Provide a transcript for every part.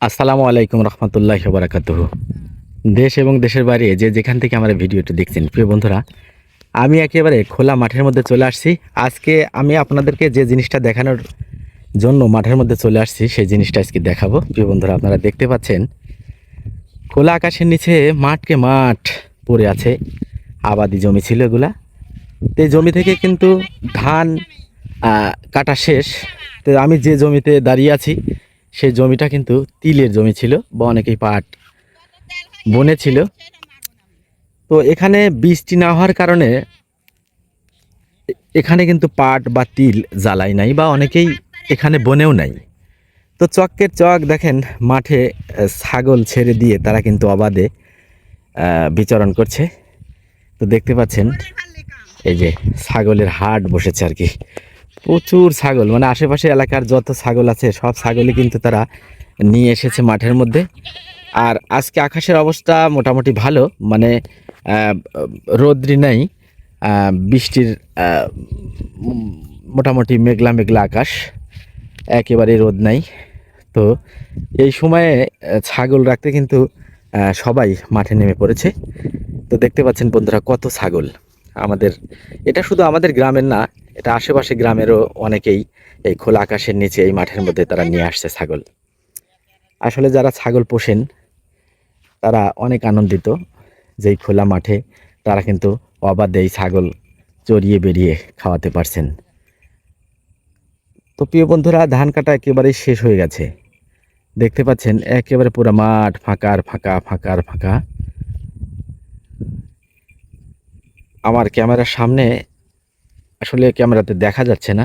আসসালামু আলাইকুম রহমতুল্লাহ বারাকাতুহ দেশ এবং দেশের বাইরে যে যেখান থেকে আমার ভিডিওটি দেখছেন, প্রিয় বন্ধুরা, আমি একেবারে খোলা মাঠের মধ্যে চলে আসছি। আজকে আমি আপনাদেরকে যে জিনিসটা দেখানোর জন্য মাঠের মধ্যে চলে আসছি, সেই জিনিসটা আজকে দেখাবো। প্রিয় বন্ধুরা, আপনারা দেখতে পাচ্ছেন, খোলা আকাশের নিচে মাঠকে মাঠ পড়ে আছে। আবাদি জমি ছিল এগুলা। তো এই জমি থেকে কিন্তু ধান কাটা শেষ। তো আমি যে জমিতে দাঁড়িয়ে আছি সেই জমিটা কিন্তু তিলের জমি ছিল বা অনেকেই পাট বনে ছিল। তো এখানে বৃষ্টি না হওয়ার কারণে এখানে কিন্তু পাট বা তিল জ্বালাই নাই বা অনেকেই এখানে বনেও নাই। তো চকের চক দেখেন, মাঠে ছাগল ছেড়ে দিয়ে তারা কিন্তু অবাধে বিচরণ করছে। তো দেখতে পাচ্ছেন, এই যে ছাগলের হাট বসেছে আর কি। প্রচুর ছাগল মানে আশেপাশে এলাকার যত ছাগল আছে, সব ছাগলই কিন্তু তারা নিয়ে এসেছে মাঠের মধ্যে। আর আজকে আকাশের অবস্থা মোটামুটি ভালো মানে রোদ্রি নেই বৃষ্টির মোটামুটি মেঘলা মেঘলা আকাশ, একেবারে রোদ নাই। তো এই সময়ে ছাগল রাখতে কিন্তু সবাই মাঠে নেমে পড়েছে। তো দেখতে পাচ্ছেন বন্ধুরা কত ছাগল আমাদের, এটা শুধু আমাদের গ্রামের না এটা আশেপাশে গ্রামেরও অনেকেই এই খোলা আকাশের নিচে এই মাঠের মধ্যে তারা নিয়ে আসছে ছাগল। আসলে যারা ছাগল পোষেন, তারা অনেক আনন্দিত যে খোলা মাঠে তারা কিন্তু অবাধে এই ছাগল চড়িয়ে বেরিয়ে খাওয়াতে পারছেন। তো প্রিয় বন্ধুরা, ধান কাটা একেবারেই শেষ হয়ে গেছে। দেখতে পাচ্ছেন, একেবারে পুরো মাঠ ফাঁকার ফাঁকা ফাঁকার ফাঁকা। আমার ক্যামেরার সামনে আসলে ক্যামেরাতে দেখা যাচ্ছে না।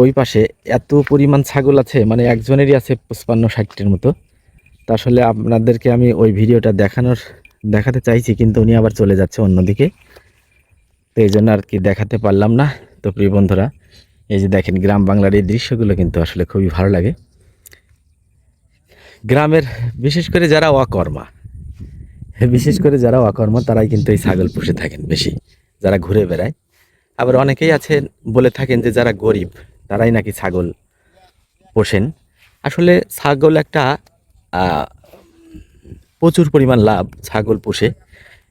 ওই পাশে এত পরিমাণ ছাগল আছে মানে একজনেরই আছে পঁচপান্ন, ষাটটির মতো। তা আসলে আপনাদেরকে আমি ওই ভিডিওটা দেখানোর, দেখাতে চাইছি, কিন্তু উনি আবার চলে যাচ্ছে অন্যদিকে। তো এই জন্য আর কি দেখাতে পারলাম না। তো প্রিয় বন্ধুরা, এই যে দেখেন গ্রাম বাংলার এই দৃশ্যগুলো কিন্তু আসলে খুবই ভালো লাগে। গ্রামের, বিশেষ করে যারা অকর্মা, বিশেষ করে যারা অকর্মা, তারাই কিন্তু এই ছাগল পুষে থাকেন বেশি। যারা ঘুরে বেড়ায়। আবার অনেকেই আছেন বলে থাকেন যে যারা গরিব, তারাই নাকি ছাগল পোষেন। আসলে ছাগল একটা প্রচুর পরিমাণ লাভ ছাগল পোষে।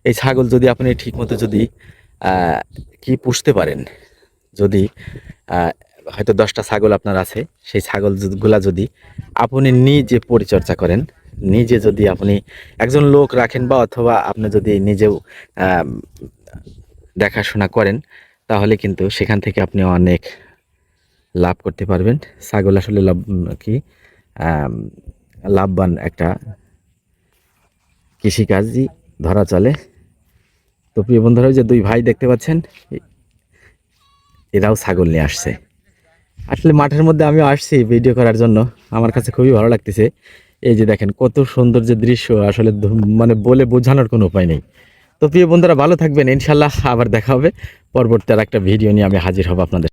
এই ছাগল যদি আপনি ঠিকমতো যদি কি পুষতে পারেন, যদি হয়তো দশটা ছাগল আপনার আছে, সেই ছাগলগুলা যদি আপনি নিজে পরিচর্যা করেন, নিজে যদি আপনি একজন লোক রাখেন বা অথবা আপনি যদি নিজেও দেখাশোনা করেন তাহলে কিন্তু সেখান থেকে আপনি অনেক লাভ করতে পারবেন। ছাগল আসলে লাভ কি লাভবান একটা কৃষিকাজই ধরা চলে। তো প্রিয় বন্ধুরা যে দুই ভাই দেখতে পাচ্ছেন, এরাও ছাগল নিয়ে আসছে। আসলে মাঠের মধ্যে আমিও আসছি ভিডিও করার জন্য, আমার কাছে খুবই ভালো লাগতেছে। এই যে দেখেন, কত সুন্দর যে দৃশ্য, আসলে মানে বলে বোঝানোর কোনো উপায় নেই। তো প্রিয় বন্ধুরা, ভালো থাকবেন। ইনশাল্লাহ আবার দেখা হবে। পরবর্তী আর একটা ভিডিও নিয়ে আমি হাজির হব আপনাদের